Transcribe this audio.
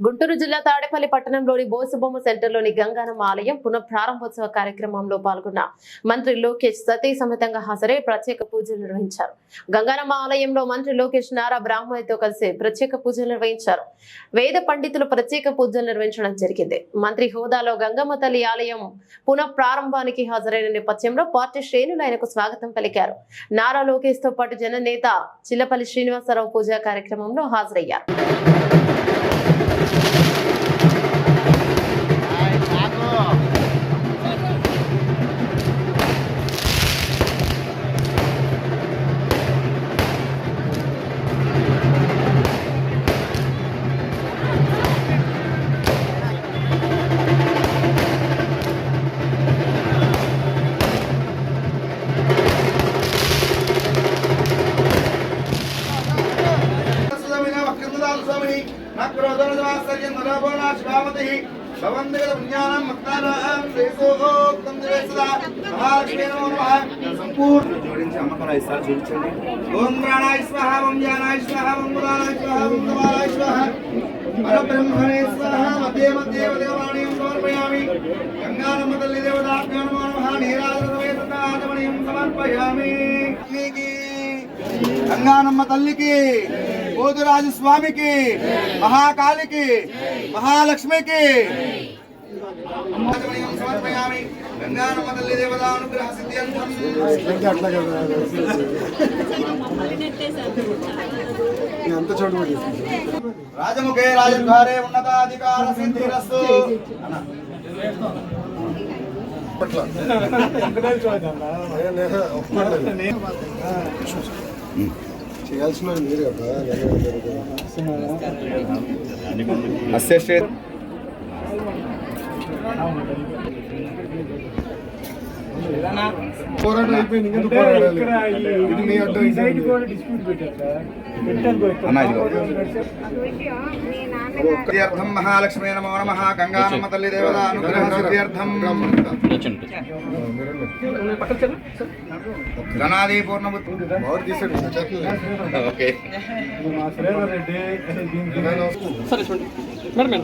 గుంటూరు జిల్లా తాడేపల్లి పట్టణంలోని బోసుబొమ్మ సెంటర్లోని గంగానమ్మ ఆలయం పునః ప్రారంభోత్సవ కార్యక్రమంలో పాల్గొన్న మంత్రి లోకేష్ సతీ సమేతంగా హాజరై ప్రత్యేక పూజలు నిర్వహించారు. గంగానమ్మ ఆలయంలో మంత్రి లోకేష్ నారా బ్రాహ్మణితో కలిసి ప్రత్యేక పూజలు నిర్వహించారు. వేద పండితులు ప్రత్యేక పూజలు నిర్వహించడం జరిగింది. మంత్రి హోదాలో గంగమ్మ తల్లి ఆలయం పునః ప్రారంభానికి హాజరైన నేపథ్యంలో పార్టీ శ్రేణులు ఆయనకు స్వాగతం పలికారు. నారా లోకేష్తో పాటు జననేత చిల్లపల్లి శ్రీనివాసరావు పూజా కార్యక్రమంలో హాజరయ్యారు. Somebody न क्रोधो न वात्सल्यं न लोभो न शिवामतिः भवन्तगत पुण्यानां भक्तानां श्रेयोक्तं दिवेसदा महालक्ष्मी नमो नमः संपूर्ण जोड़िंचे अम्मा पर ऐसा जोड़िंचे ओम प्राणाय स्वाहा ओम ज्ञानाय स्वाहा ओम मुलानाय स्वाहा ओम कमालाय स्वाहा परब्रह्मणे स्वाहा मध्य मध्य देवाणीं समर्पयामि गङ्गानमदल्लि देवताभ्यो नमो नमः नीराजसमेतनादमणीं समर्पयामि गङ्गानम्म तल्लिकी పోతురాజు స్వామికి మహాకాళికి మహాలక్ష్మికి. సమర్పయామి గంగానమ్మ తల్లి దేవతానుగ్రహ సిద్ధ్యంతం అంత చోటు రాజముఖే రాజద్వారే ఉన్నతాధికార సిద్ధిరస్తు. అన్న. చేయాల్సిన మీరు కదా పోరాటం అయిపోయింది ఇంకా పోరాడాలి? ఇది మీ అడ్డం అన్న, ఇదిగో. సిద్ధ్యర్థం మహాలక్ష్మీ నమో నమః. గంగానమ్మ తల్లి దేవత అనుగ్రహ సిద్ధ్యర్థం బాగా తీసాడు ఓకే. రెడ్డి